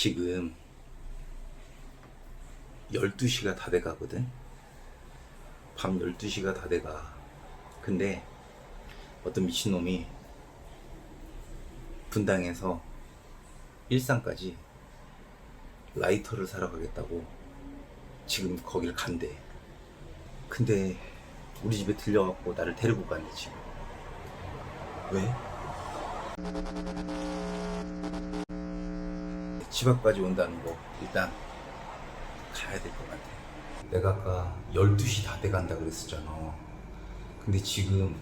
지금 12시가 다 돼가거든. 밤 12시가 다 돼가. 근데 어떤 미친놈이 분당에서 일산까지 라이터를 사러 가겠다고 지금 거길 간대. 근데 우리 집에 들려갖고 나를 데리고 간대 지금. 왜? 집 앞까지 온다는 거 일단 가야 될 것 같아. 내가 아까 12시 다 돼 간다 그랬었잖아. 근데 지금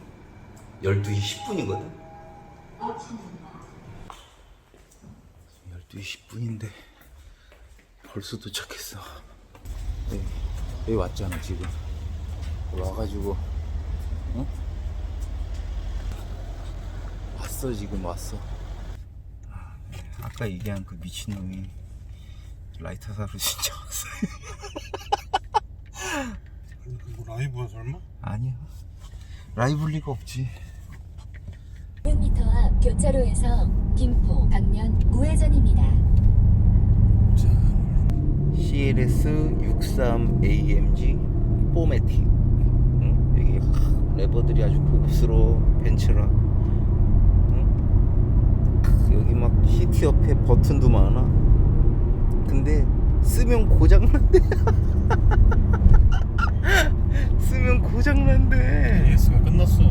12시 10분이거든? 12시 10분인데 벌써 도착했어. 여기, 왔잖아 지금. 와가지고 어? 왔어 지금 왔어. 아까 얘기한 그 미친놈이 라이터 사러 진짜 왔어요. 뭐 라이브야 설마? 아니야. 라이브 리가 없지. 600m 앞 교차로에서 김포 방면 우회전입니다. 자 CLS 63 AMG 포매틱. 응? 여기 하, 레버들이 아주 고급스러워 벤츠라. 여기 막 시트 옆에 버튼도 많아. 근데 쓰면 고장 난대. 쓰면 고장 난대. AS가 끝났어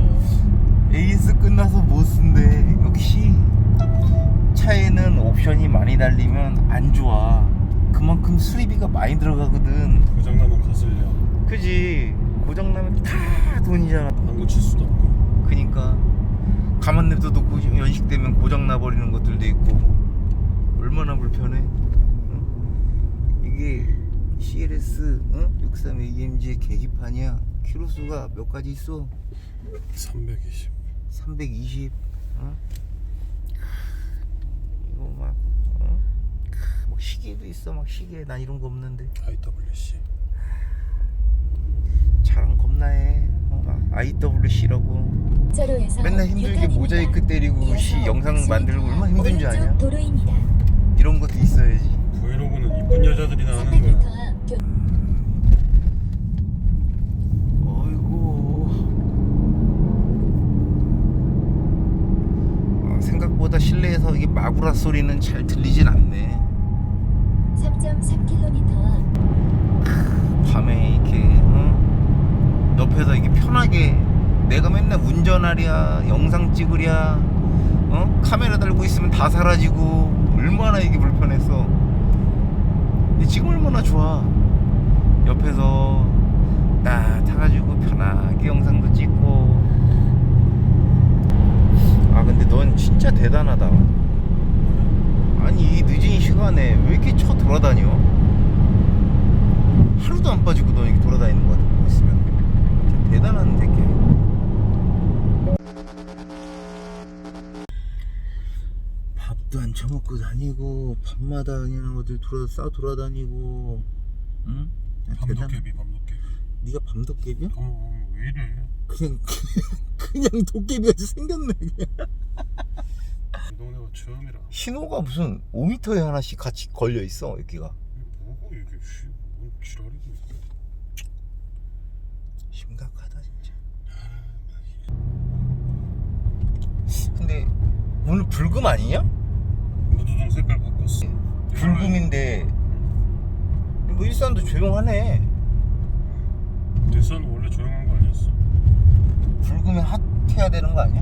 에이스 끝나서 못 쓴대. 역시 차에는 옵션이 많이 달리면 안 좋아. 그만큼 수리비가 많이 들어가거든. 고장나면 거슬려 그지? 고장 나면 다 돈이잖아. 안 고칠 수도 없고 그니까 가만 냅둬도 고- 연식되면 고장 나 버리는 것들도 있고 얼마나 불편해. 응? 이게 CLS 응? 63 AMG의 계기판이야. 키로수가 몇 가지 있어? 320 320 어? 이거 막, 어? 막 시계도 있어 막 시계 난 이런 거 없는데 IWC 자랑 겁나해 어, 막 IWC라고 교차로에서 맨날 힘들게. 모자이크 때리고 시 영상 만들고 얼마나 힘든 줄 아냐 도로입니다. 이런 것도 있어야지 브이로그는 이쁜 여자들이나 하는 300m 거야 아, 생각보다 실내에서 이게 마구라 소리는 잘 들리진 않네 3.3km 앞 밤에 이렇게 어? 옆에서 이렇게 편하게 내가 맨날 운전하랴 영상 찍으랴 어? 카메라 달고 있으면 다 사라지고 얼마나 이게 불편했어 근데 지금 얼마나 좋아. 옆에서 딱 타가지고 편하게 영상도 찍고. 아 근데 넌 진짜 대단하다. 아니 이 늦은 시간에 왜 이렇게 쳐 돌아다녀? 하루도 안 빠지고 너 이렇게 돌아다니는 거 같아 있으면. 대단한 새끼 먹고 다니고 밤마다 그냥 어딜 돌아 싸 돌아다니고 응? 밤도깨비 밤도깨비. 네가 밤도깨비야? 어머 왜 이래? 그냥 그냥 도깨비같이 생겼네 그냥. 이 동네가 처음이라. 신호가 무슨 5m에 하나씩 같이 걸려 있어 여기가? 뭐고 이게? 씨, 뭔 지랄이고 이게 심각하다 진짜. 근데 오늘 불금 아니냐? 무드등 색깔 바꿨어. 불금인데 뭐 일산도 조용하네. 대선 원래 조용한 거 아니었어? 불금이 핫해야 되는 거 아니야?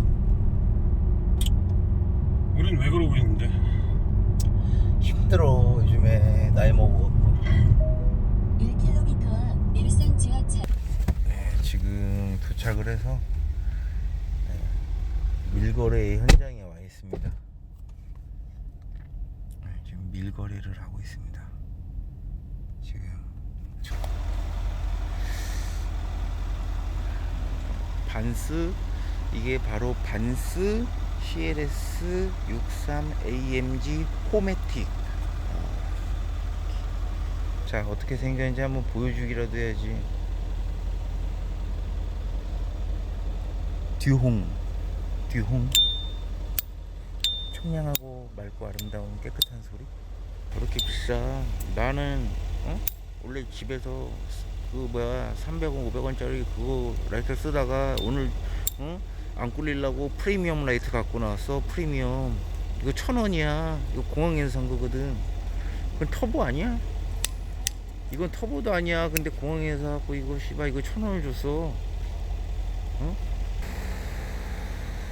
우린 왜 그러고 있는데? 힘들어 요즘에. 나이 먹어. 1km 앞 일산 지하철. 네, 지금 도착을 해서 네, 밀거래 현장에 와 있습니다 밀거래를 하고 있습니다. 지금 저- 반스 이게 바로 반스 CLS 63 AMG 포매틱. 어. 자 어떻게 생겼는지 한번 보여주기라도 해야지. 듀홍 듀홍. 청량하고 맑고 아름다운 깨끗한 소리 그렇게 비싸 나는 어? 원래 집에서 그 뭐야 300원 500원짜리 그거 라이터 쓰다가 오늘 어? 안 꿀리려고 프리미엄 라이트 갖고 나왔어 프리미엄 이거 천 원이야 이거 공항에서 산 거거든 그건 터보 아니야 이건 터보도 아니야 근데 공항에서 갖고 이거 씨발 이거 천 원을 줬어 어?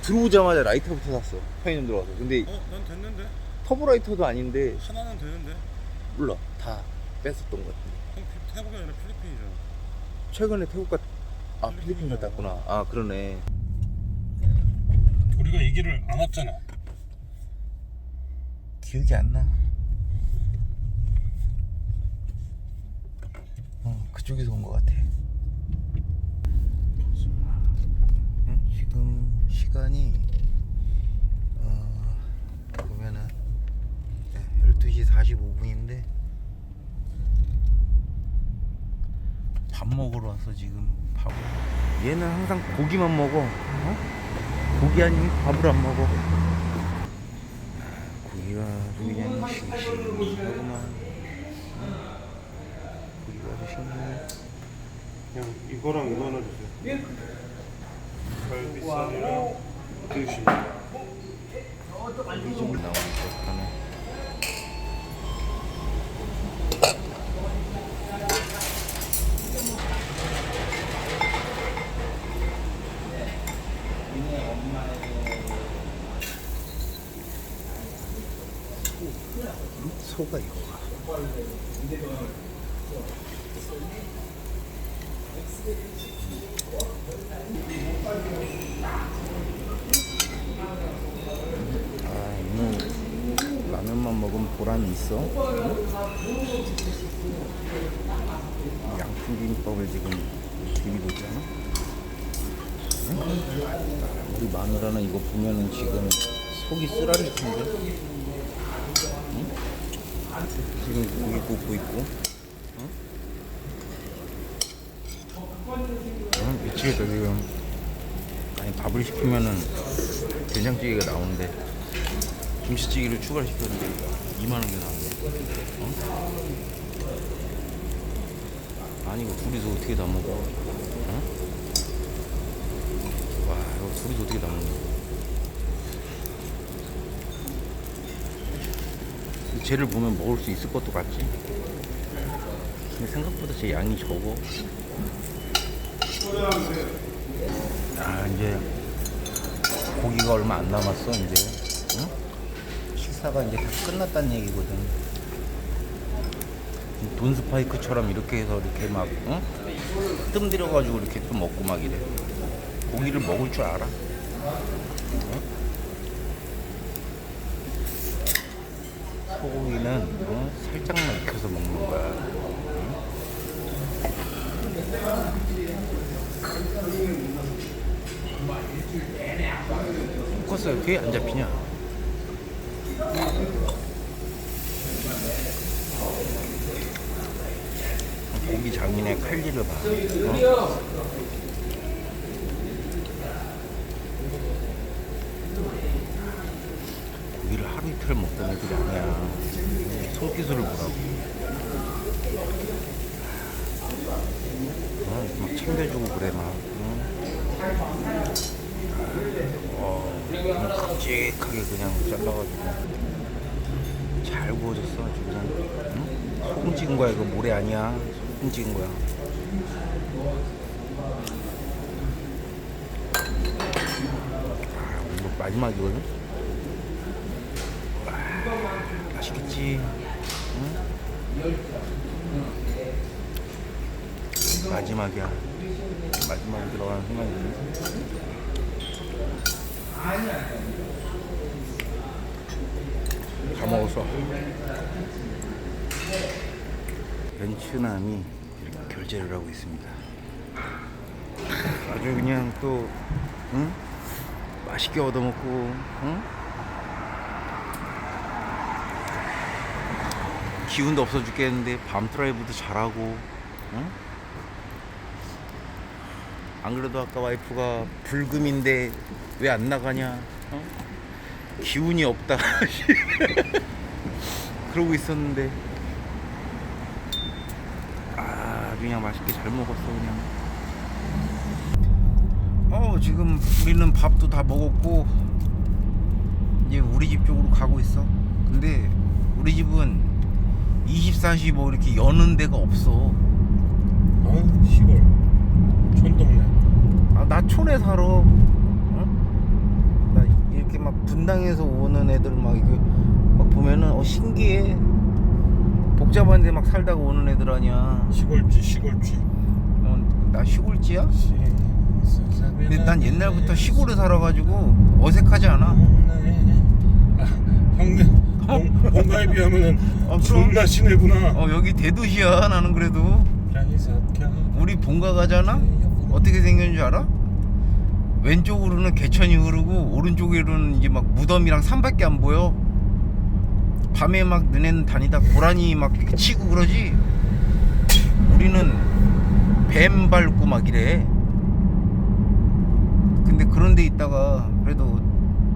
들어오자마자 라이터부터 샀어 편의점 들어가서 근데 어? 난 됐는데? 터보 라이터도 아닌데 하나는 되는데? 몰라 다 뺐었던 것형 피- 태국이 아니라 필리핀이잖아 최근에 태국 갔, 아 필리핀 갔다 왔구나. 아 그러네. 우리가 이 길을 안 왔잖아 기억이 안 나. 어 그쪽에서 온 것 같아. 응? 지금 시간이 어 보면은 네, 12시 45분인데 밥 먹으러 왔어 지금 밥. 얘는 항상 고기만 먹어. 어? 고기 아니면 밥을 안 먹어. 고기가 아주 그냥 싱싱하구만. 고기가 아주 싱싱해. 그냥 이거랑 이거 하나 주세요 갈비살이랑 드시면 고기 좀 나오기 시작하네. 소가 이거가. 아 오늘 라면만 먹으면 보람이 있어. 양푼김밥을 지금 비비고 있잖아. 응? 우리 마누라는 이거 보면은 지금 속이 쓰라릴 텐데. 응? 지금 고기 굽고 있고. 응? 응, 미치겠다 지금. 아니 밥을 시키면은 된장찌개가 나오는데 김치찌개를 추가를 시켰는데 2만 원이 나왔네. 어? 아니 이거 둘이서 어떻게 다 먹어? 어? 와 이거 둘이서 어떻게 다 먹냐? 쟤를 보면 먹을 수 있을 것도 같지? 근데 생각보다 제 양이 적어. 아 이제 고기가 얼마 안 남았어 이제 응? 식사가 이제 다 끝났다는 얘기거든 돈 스파이크처럼 이렇게 해서 이렇게 막 응? 뜸 들여 가지고 이렇게 또 먹고 막 이래 고기를 먹을 줄 알아 응? 소고기는 응? 살짝만 익혀서 먹는 거야 응? 포커스가 왜 안 잡히냐? 고기 칼질을 봐. 어? 고기를 하루 이틀 먹던 애들이 아니야. 손기술을 보라고. 어, 막 챙겨주고 그래 막. 응? 어, 그냥 굵직하게 그냥 잘라가지고 잘 구워졌어 아주 그냥 응? 소금 찍은 거야 이거 모래 아니야 찍은 거야. 아 이거 마지막이거든? 와, 맛있겠지? 응? 마지막이야. 마지막에 들어가는 순간이지 다 먹었어. 이렇게 결제를 하고 있습니다. 아주 그냥 또 응? 맛있게 얻어먹고 응? 기운도 없어 죽겠는데 밤 드라이브도 잘하고 응? 안 그래도 아까 와이프가 불금인데 왜 안 나가냐 어? 기운이 없다 그러고 있었는데 아 그냥 맛있게 잘 먹었어 그냥 어 지금 우리는 밥도 다 먹었고 이제 우리 집 쪽으로 가고 있어 근데 우리 집은 24시 뭐 이렇게 여는 데가 없어 어? 시골 촌동네 아, 나 촌에 살아. 어? 나 이렇게 막 분당에서 오는 애들 막 이거 막 보면은 어 신기해. 복잡한데 막 살다가 오는 애들 아니야. 시골쥐 시골쥐 어, 나 시골지야? 근데 난 옛날부터 시골에 살아가지고 어색하지 않아. 아, 형님 본가에 비하면은 어, 그럼. 존나 시내구나 어 여기 대도시야 나는 그래도. 우리 본가 가잖아. 어떻게 생겼는 줄 알아? 왼쪽으로는 개천이 흐르고 오른쪽으로는 이제 막 무덤이랑 산밖에 안 보여. 밤에 막 너네는 다니다 고라니 막 치고 그러지. 우리는 뱀 밟고 막 이래. 근데 그런 데 있다가 그래도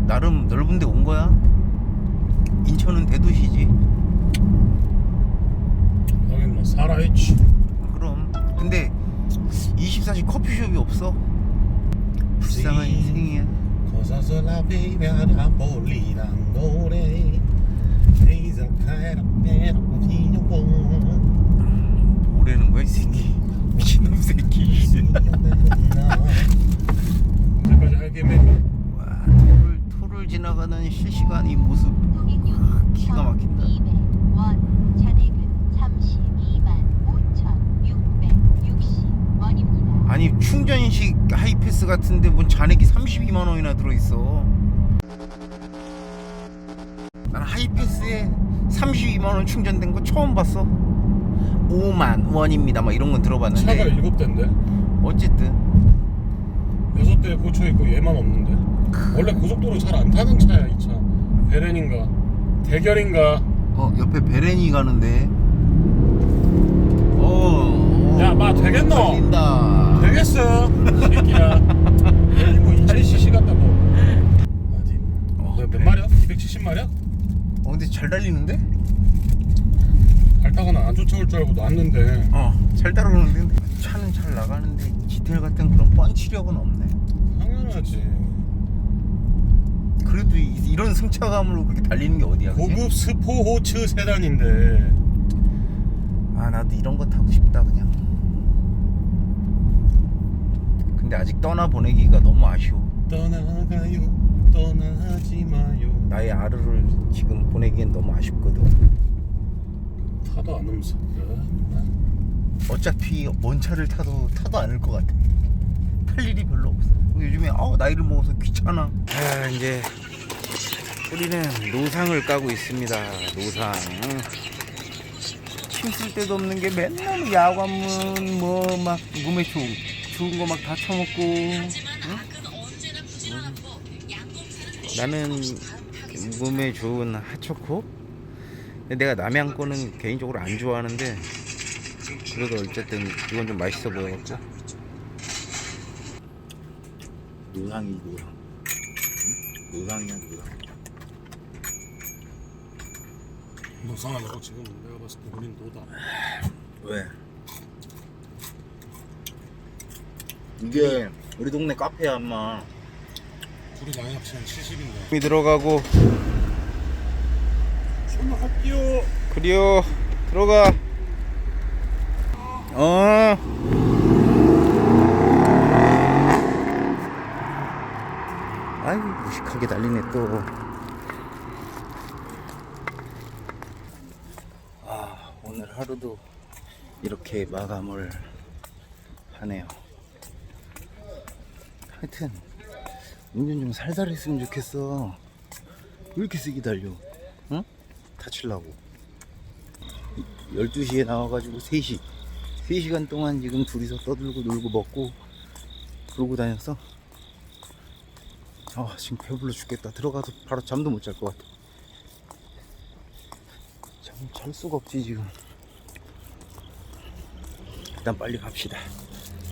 나름 넓은 데 온 거야. 인천은 대도시지. 여긴 뭐 살아있지 그럼. 근데 24시 커피숍이 없어. 불쌍한 인생이야. Cosas la vida napolitan 노래 뭐라는 거야 이 새끼? 미친놈 새끼. 와 토를, 토를 지나가는 실시간 이 모습. 아, 기가 막힌다. 200원 잔액은 32만 5,660원입니다. 아니 충전식 하이패스 같은데 뭔 잔액이 32만 원이나 들어있어 난 하이패스에 32만 원 충전된 거 처음 봤어. 5만 원입니다. 막 이런 건 차가 들어봤는데. 일곱 대인데? 어쨌든. 여섯 대 꽂혀 있고 얘만 없는데? 원래 고속도로 잘 안 타는 차야 이 차. 베렌인가? 대결인가? 어 옆에 베렌이 가는데. 어, 야, 마, 되겠노? 달린다. 되겠어 새끼야. 여기 뭐 2000cc 같다 뭐. 어디? 어, 몇? 270마력? 어 근데 잘 달리는데? 밟다가는 안 쫓아올 줄 알고 놨는데. 어잘 따라오는데. 차는 잘 나가는데 디테일 같은 그런 펀치력은 없네. 당연하지. 그래도 이, 이런 승차감으로 그렇게 달리는 게 어디야 그치? 고급 스포츠 세단인데. 아 나도 이런 거 타고 싶다 그냥. 근데 아직 떠나 보내기가 너무 아쉬워. 떠나가요 떠나지 마요 나의 아르를 지금 보내기엔 너무 아쉽거든 타도 안 오면서 어차피 뭔 차를 타도 타도 않을 것 같아. 탈 일이 별로 없어. 요즘에 아 나이를 먹어서 귀찮아. 아 이제 우리는 노상을 까고 있습니다. 노상. 힘쓸 데도 없는 게 맨날 뭐 야관문 뭐 막 몸에 좋은 좋은 거 막 다 처먹고. 응? 나는 몸에 좋은 핫초코. 근데 내가 남양 거는 개인적으로 안 좋아하는데 그래도 어쨌든 이건 좀 맛있어 보여갖고 노상이 노상 응? 노상이야 노상 노상 아니고 지금 내가 봤을 때 우린 노다 왜? 이게 우리 동네 카페야 엄마 둘이 나이 합치면 70인데. 이 들어가고. 존나 할게요. 그리요 들어가. 어. 아이 무식하게 달리네 또. 아, 오늘 하루도 이렇게 마감을 하네요. 하여튼 운전 좀 살살 했으면 좋겠어. 왜 이렇게 세게 달려? 응? 다칠라고. 12시에 나와가지고 3시. 3시간 동안 지금 둘이서 떠들고 놀고 먹고 그러고 다녔어. 아 지금 배불러 죽겠다. 들어가서 바로 잠도 못 잘 것 같아. 잠 잘 수가 없지 지금. 일단 빨리 갑시다